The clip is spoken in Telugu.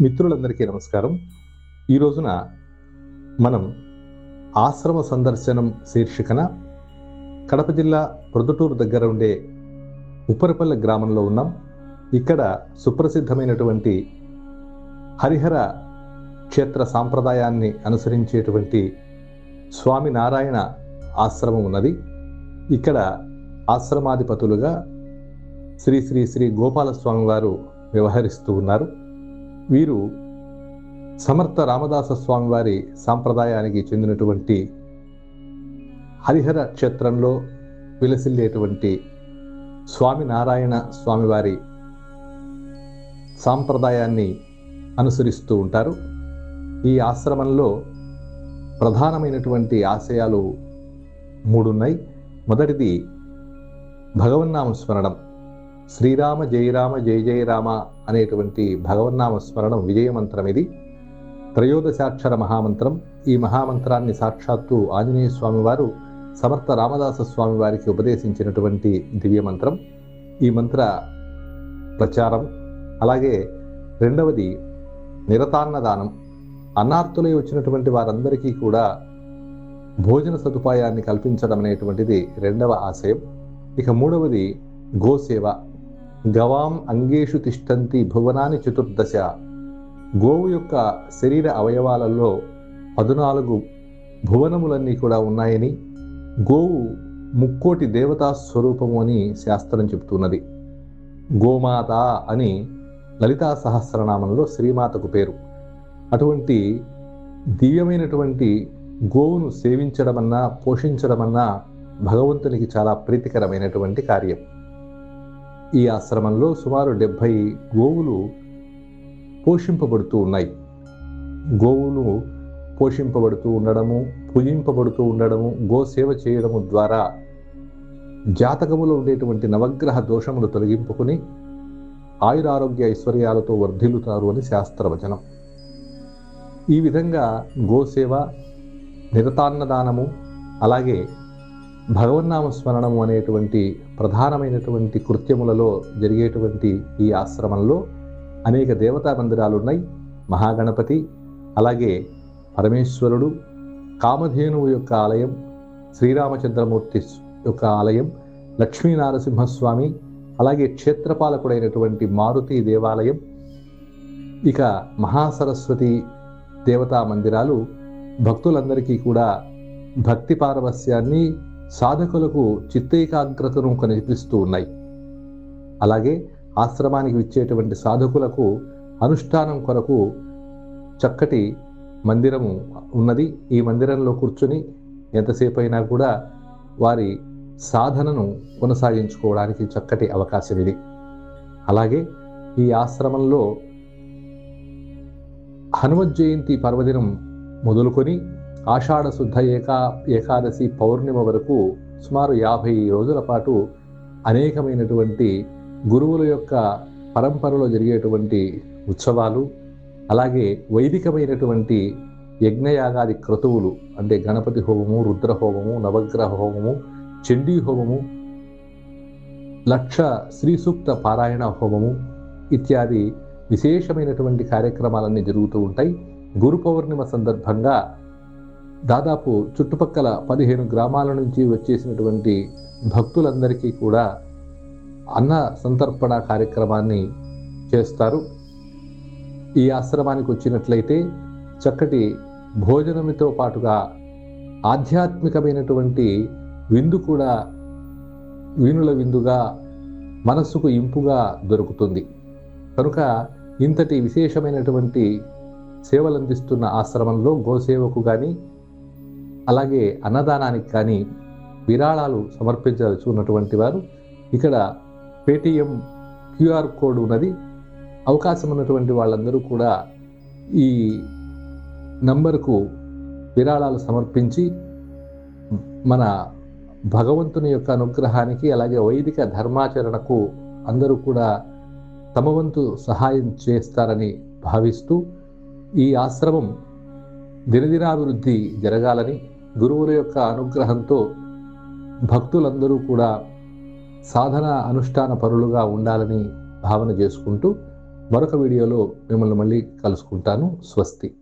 మిత్రులందరికీ నమస్కారం. ఈ రోజున మనం ఆశ్రమ సందర్శనం శీర్షికన కడప జిల్లా ప్రొద్దుటూరు దగ్గర ఉండే ఉప్పరపల్లి గ్రామంలో ఉన్నాం. ఇక్కడ సుప్రసిద్ధమైనటువంటి హరిహర క్షేత్ర సాంప్రదాయాన్ని అనుసరించేటువంటి స్వామి నారాయణ ఆశ్రమం ఉన్నది. ఇక్కడ ఆశ్రమాధిపతులుగా శ్రీ శ్రీ శ్రీ గోపాలస్వామి వారు వ్యవహరిస్తూ ఉన్నారు. వీరు సమర్థ రామదాస స్వామివారి సాంప్రదాయానికి చెందినటువంటి హరిహర క్షేత్రంలో విలసిల్లేటువంటి స్వామినారాయణ స్వామివారి సాంప్రదాయాన్ని అనుసరిస్తూ ఉంటారు. ఈ ఆశ్రమంలో ప్రధానమైనటువంటి ఆశయాలు మూడున్నాయి. మొదటిది భగవన్నామ స్మరణం. శ్రీరామ జయరామ జయ జయ రామ అనేటువంటి భగవన్నామ స్మరణం విజయమంత్రం ఇది. త్రయోదశాక్షర మహామంత్రం. ఈ మహామంత్రాన్ని సాక్షాత్తు ఆంజనేయ స్వామివారు సమర్థ రామదాస స్వామి వారికి ఉపదేశించినటువంటి దివ్య మంత్రం ఈ మంత్ర ప్రచారం అలాగే రెండవది నిరతాన్నదానం. అన్నార్థులై వచ్చినటువంటి వారందరికీ కూడా భోజన సదుపాయాన్ని కల్పించడం అనేటువంటిది రెండవ ఆశయం. ఇక మూడవది గోసేవ. గవాం అంగేషు తిష్టంతి భువనాని చతుర్దశ. గోవు యొక్క శరీర అవయవాలలో పదునాలుగు భువనములన్నీ కూడా ఉన్నాయని గోవు ముక్కోటి దేవతా స్వరూపము అని శాస్త్రం చెబుతున్నది. గోమాత అని లలితా సహస్రనామంలో శ్రీమాతకు పేరు. అటువంటి దివ్యమైనటువంటి గోవును సేవించడమన్నా పోషించడమన్నా భగవంతునికి చాలా ప్రీతికరమైనటువంటి కార్యం. ఈ ఆశ్రమంలో సుమారు డెబ్భై గోవులు పోషింపబడుతూ ఉన్నాయి. గోవులు పోషింపబడుతూ ఉండడము పూజింపబడుతూ ఉండడము గో సేవ చేయడము ద్వారా జాతకములో ఉండేటువంటి నవగ్రహ దోషములు తొలగింపుకుని ఆయురారోగ్య ఐశ్వర్యాలతో వర్ధిల్లుతారు అని శాస్త్రవచనం. ఈ విధంగా గోసేవ నిరతాన్నదానము అలాగే భగవన్నామ స్మరణము అనేటువంటి ప్రధానమైనటువంటి కృత్యములలో జరిగేటువంటి ఈ ఆశ్రమంలో అనేక దేవతా మందిరాలు ఉన్నాయి. మహాగణపతి అలాగే పరమేశ్వరుడు కామధేనువు యొక్క ఆలయం శ్రీరామచంద్రమూర్తి యొక్క ఆలయం లక్ష్మీనారసింహస్వామి అలాగే క్షేత్రపాలకుడైనటువంటి మారుతి దేవాలయం ఇక మహాసరస్వతి దేవతా మందిరాలు భక్తులందరికీ కూడా భక్తి పారవస్యాన్ని సాధకులకు చిత్తేకాగ్రతను కనిపిస్తూ ఉన్నాయి. అలాగే ఆశ్రమానికి ఇచ్చేటువంటి సాధకులకు అనుష్ఠానం కొరకు చక్కటి మందిరము ఉన్నది. ఈ మందిరంలో కూర్చుని ఎంతసేపు అయినా కూడా వారి సాధనను కొనసాగించుకోవడానికి చక్కటి అవకాశం ఇది. అలాగే ఈ ఆశ్రమంలో హనుమత్ జయంతి పర్వదినం మొదలుకొని ఆషాఢ శుద్ధ ఏకా ఏకాదశి పౌర్ణిమ వరకు సుమారు యాభై రోజుల పాటు అనేకమైనటువంటి గురువుల యొక్క పరంపరలో జరిగేటువంటి ఉత్సవాలు అలాగే వైదికమైనటువంటి యజ్ఞయాగాది క్రతువులు అంటే గణపతి హోమము రుద్రహోమము నవగ్రహ హోమము చండీ హోమము లక్ష శ్రీ సూక్త పారాయణ హోమము ఇత్యాది విశేషమైనటువంటి కార్యక్రమాలన్నీ జరుగుతూ ఉంటాయి. గురు పౌర్ణిమ సందర్భంగా దాదాపు చుట్టుపక్కల పదిహేను గ్రామాల నుంచి వచ్చేసినటువంటి భక్తులందరికీ కూడా అన్న సంతర్పణ కార్యక్రమాన్ని చేస్తారు. ఈ ఆశ్రమానికి వచ్చినట్లయితే చక్కటి భోజనముతో పాటుగా ఆధ్యాత్మికమైనటువంటి విందు కూడా వీణుల విందుగా మనస్సుకు ఇంపుగా దొరుకుతుంది. కనుక ఇంతటి విశేషమైనటువంటి సేవలందిస్తున్న ఆశ్రమంలో గోసేవకు కానీ అలాగే అన్నదానానికి కానీ విరాళాలు సమర్పించదలుచుకున్నటువంటి వారు ఇక్కడ పేటిఎం క్యూఆర్ కోడ్ ఉన్నది. అవకాశం ఉన్నటువంటి వాళ్ళందరూ కూడా ఈ నంబరుకు విరాళాలు సమర్పించి మన భగవంతుని యొక్క అనుగ్రహానికి అలాగే వైదిక ధర్మాచరణకు అందరూ కూడా తమ వంతు సహాయం చేస్తారని భావిస్తూ ఈ ఆశ్రమం దినదినాభివృద్ధి జరగాలని గురువుల యొక్క అనుగ్రహంతో భక్తులందరూ కూడా సాధన అనుష్ఠాన పరులుగా ఉండాలని భావన చేసుకుంటూ మరొక వీడియోలో మిమ్మల్ని మళ్ళీ కలుసుకుంటాను. స్వస్తి.